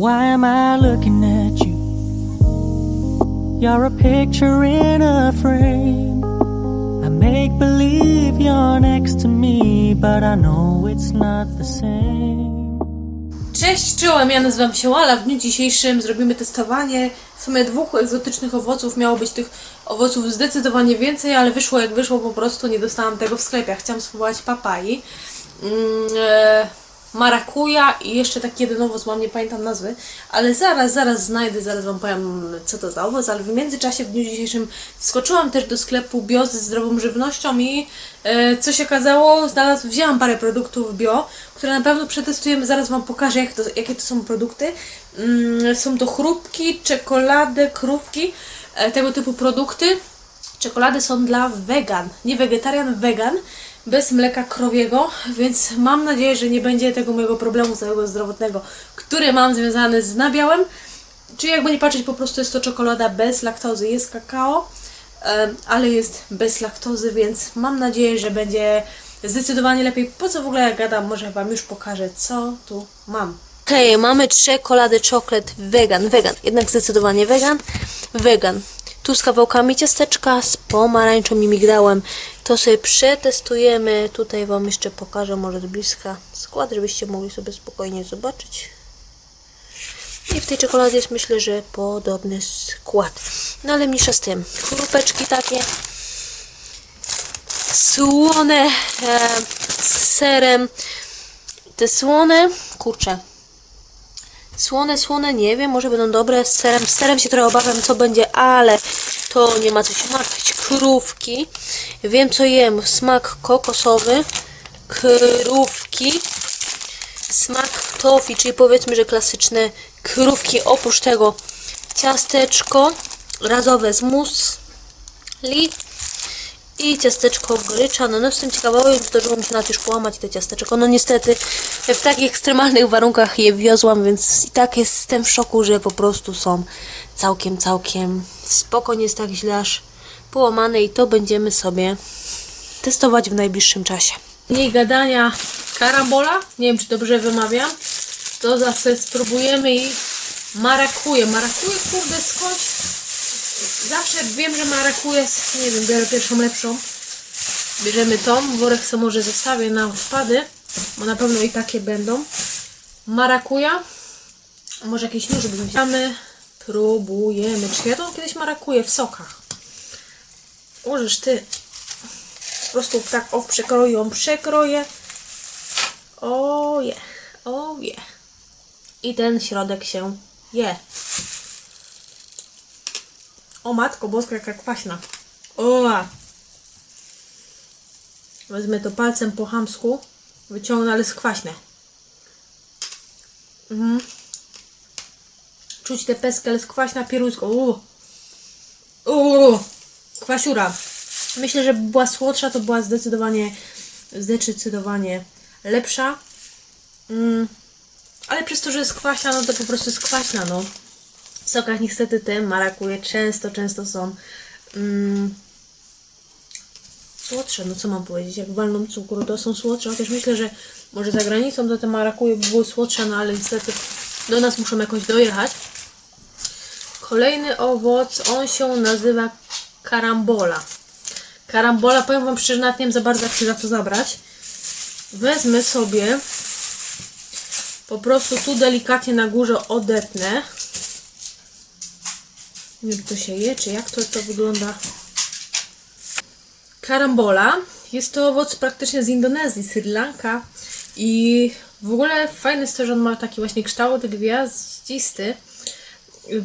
Why am I looking at you? You're a picture in a frame. I make believe you're next to me, but I know it's not the same. Cześć, czołem, ja nazywam się Ala. W dniu dzisiejszym zrobimy testowanie w sumie dwóch egzotycznych owoców. Miało być tych owoców zdecydowanie więcej, ale wyszło jak wyszło, po prostu nie dostałam tego w sklepie. Chciałam spróbować papai, mm, e, marakuja i jeszcze taki jeden owoc, mam nie pamiętam nazwy, ale zaraz, zaraz znajdę, zaraz Wam powiem co to za owoc, ale w międzyczasie w dniu dzisiejszym wskoczyłam też do sklepu bio ze zdrową żywnością i e, co się okazało, znalazł, wzięłam parę produktów bio, które na pewno przetestujemy, zaraz Wam pokażę jak to, jakie to są produkty. Mm, są to chrupki, czekolady, krówki, e, tego typu produkty. Czekolady są dla wegan, nie wegetarian, wegan, bez mleka krowiego, więc mam nadzieję, że nie będzie tego mojego problemu całego zdrowotnego, który mam związany z nabiałem. Czyli jakby nie patrzeć, po prostu jest to czekolada bez laktozy, jest kakao, ale jest bez laktozy, więc mam nadzieję, że będzie zdecydowanie lepiej. Po co w ogóle ja gadam, może Wam już pokażę, co tu mam. Okej, mamy czekolady czoklet vegan, vegan, jednak zdecydowanie vegan, vegan. Tu z kawałkami ciasteczka, z pomarańczą i migdałem. To sobie przetestujemy. Tutaj Wam jeszcze pokażę może z bliska skład, żebyście mogli sobie spokojnie zobaczyć. I w tej czekoladzie jest myślę, że podobny skład. No ale mniejsza z tym. Chrupeczki takie słone e, z serem. Te słone, kurczę, Słone, słone, nie wiem, może będą dobre z serem. Z serem się trochę obawiam, co będzie, ale to nie ma co się martwić. Krówki. Wiem, co jem. Smak kokosowy. Krówki. Smak tofi, czyli powiedzmy, że klasyczne krówki. Oprócz tego ciasteczko razowe z musli i ciasteczko gryczane. No jestem ciekawa, zdarzyło mi się nawet już połamać te ciasteczko. No niestety w takich ekstremalnych warunkach je wiozłam, więc i tak jestem w szoku, że po prostu są całkiem, całkiem spoko, nie jest tak źle aż połamane i to będziemy sobie testować w najbliższym czasie. Mniej gadania karambola, nie wiem czy dobrze wymawiam, to zawsze spróbujemy i marakuje. Marakuje, kurde, skądś Zawsze wiem, że marakuje, jest, nie wiem, biorę pierwszą lepszą. Bierzemy tą, worek sobie może zostawię na odpady, bo na pewno i takie będą. Marakuja. Może jakieś nóż byśmy Mamy, próbujemy. Czy ja to kiedyś marakuję w sokach? Możesz ty po prostu tak o przekroję, przekroję. O je, o je. I ten środek się je. O matko boska, jaka kwaśna. O! Wezmę to palcem po chamsku. Wyciągnę, ale jest kwaśne. Mhm. Czuć te peski, ale jest kwaśna pieruńsko. Uuu. Uuu. Kwasiura. Myślę, że była słodsza, to była zdecydowanie zdecydowanie lepsza. Mm. Ale przez to, że jest kwaśna, no to po prostu jest kwaśna, no. Sokach niestety te marakuje często, często są mm, słodsze, no co mam powiedzieć, jak walną cukru, to są słodsze, chociaż myślę, że może za granicą to te marakuje by były słodsze, no ale niestety do nas muszą jakoś dojechać. Kolejny owoc, on się nazywa karambola. Karambola, powiem Wam szczerze, nawet nie wiem za bardzo jak się za to zabrać. Wezmę sobie, po prostu tu delikatnie na górze odetnę. Nie wiem, to się je, czy jak to, to wygląda. Karambola. Jest to owoc praktycznie z Indonezji, Sri Lanka. I w ogóle fajne jest to, że on ma taki właśnie kształt gwiaździsty.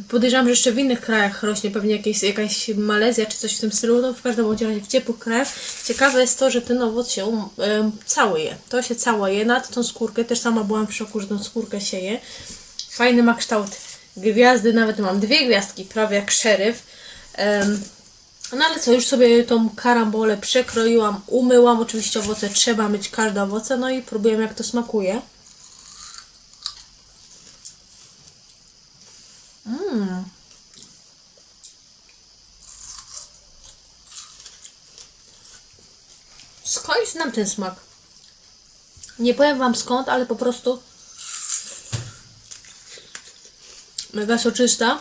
Podejrzewam, że jeszcze w innych krajach rośnie, pewnie jakieś, jakaś Malezja czy coś w tym stylu, no w każdym razie w ciepłych krajach. Ciekawe jest to, że ten owoc się e, cały je. To się cało je, nad tą skórkę, też sama byłam w szoku, że tą skórkę się je. Fajny ma kształt gwiazdy, nawet mam dwie gwiazdki, prawie jak szeryf. No ale co, już sobie tą karambolę przekroiłam, umyłam. Oczywiście owoce trzeba myć każde owoce, no i próbujemy jak to smakuje. Mmm. Skądś znam ten smak. Nie powiem Wam skąd, ale po prostu Mega soczysta.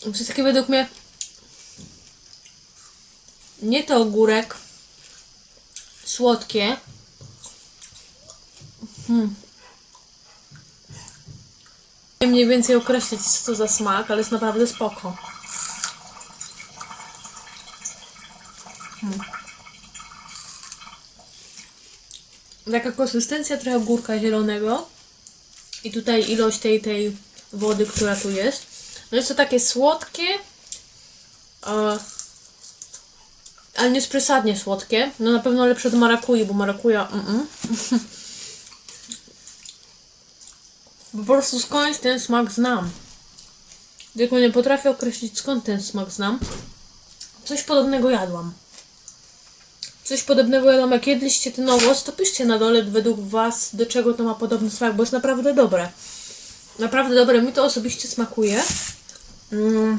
To jest takie według mnie nie to ogórek słodkie. Hmm. Nie mniej więcej określić co to za smak, ale jest naprawdę spoko. Taka konsystencja trochę ogórka zielonego i tutaj ilość tej, tej wody, która tu jest. No jest to takie słodkie, ale nie przesadnie słodkie. No na pewno lepsze od marakui, bo marakuja mm -mm. Po prostu skądś ten smak znam. Tylko nie potrafię określić skąd ten smak znam. Coś podobnego jadłam. Coś podobnego jak jedliście ten owoc, to piszcie na dole według Was, do czego to ma podobny smak, bo jest naprawdę dobre. Naprawdę dobre, mi to osobiście smakuje. Mm.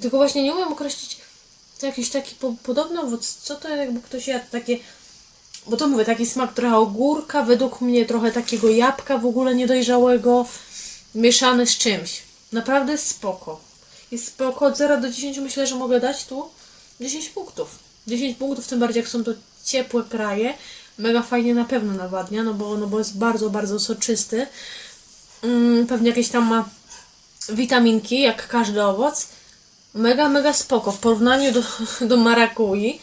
Tylko właśnie nie umiem określić, to jakiś taki po, podobny owoc, co to jakby ktoś jadł, takie... Bo to mówię, taki smak trochę ogórka, według mnie trochę takiego jabłka w ogóle niedojrzałego, mieszany z czymś. Naprawdę spoko. Jest spoko, od 0 do 10 myślę, że mogę dać tu 10 punktów. 10 punktów, tym bardziej jak są to ciepłe kraje. Mega fajnie na pewno nawadnia, no bo, no bo jest bardzo, bardzo soczysty. Mm, pewnie jakieś tam ma witaminki, jak każdy owoc. Mega, mega spoko. W porównaniu do, do marakui,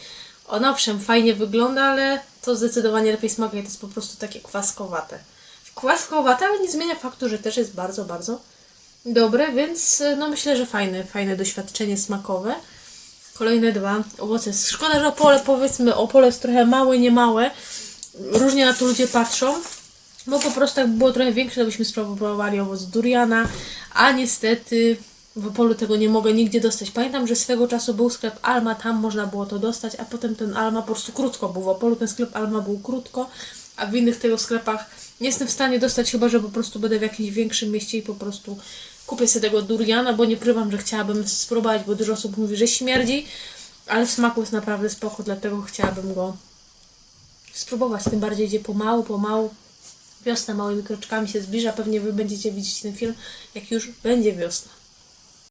on owszem fajnie wygląda, ale to zdecydowanie lepiej smakuje. To jest po prostu takie kwaskowate. Kwaskowate, ale nie zmienia faktu, że też jest bardzo, bardzo dobre, więc no myślę, że fajne, fajne doświadczenie smakowe. Kolejne dwa owoce. Szkoda, że Opole, powiedzmy, Opole jest trochę małe, niemałe. Różnie na to ludzie patrzą. Bo po prostu jak było trochę większe, to byśmy spróbowali owoc duriana, a niestety w Opolu tego nie mogę nigdzie dostać. Pamiętam, że swego czasu był sklep Alma, tam można było to dostać, a potem ten Alma po prostu krótko był. W Opolu ten sklep Alma był krótko, a w innych tego sklepach nie jestem w stanie dostać, chyba że po prostu będę w jakimś większym mieście i po prostu kupię sobie tego duriana, bo nie krywam, że chciałabym spróbować, bo dużo osób mówi, że śmierdzi, ale w smaku jest naprawdę spoko, dlatego chciałabym go spróbować. Tym bardziej idzie pomału, pomału. Wiosna małymi kroczkami się zbliża. Pewnie Wy będziecie widzieć ten film, jak już będzie wiosna.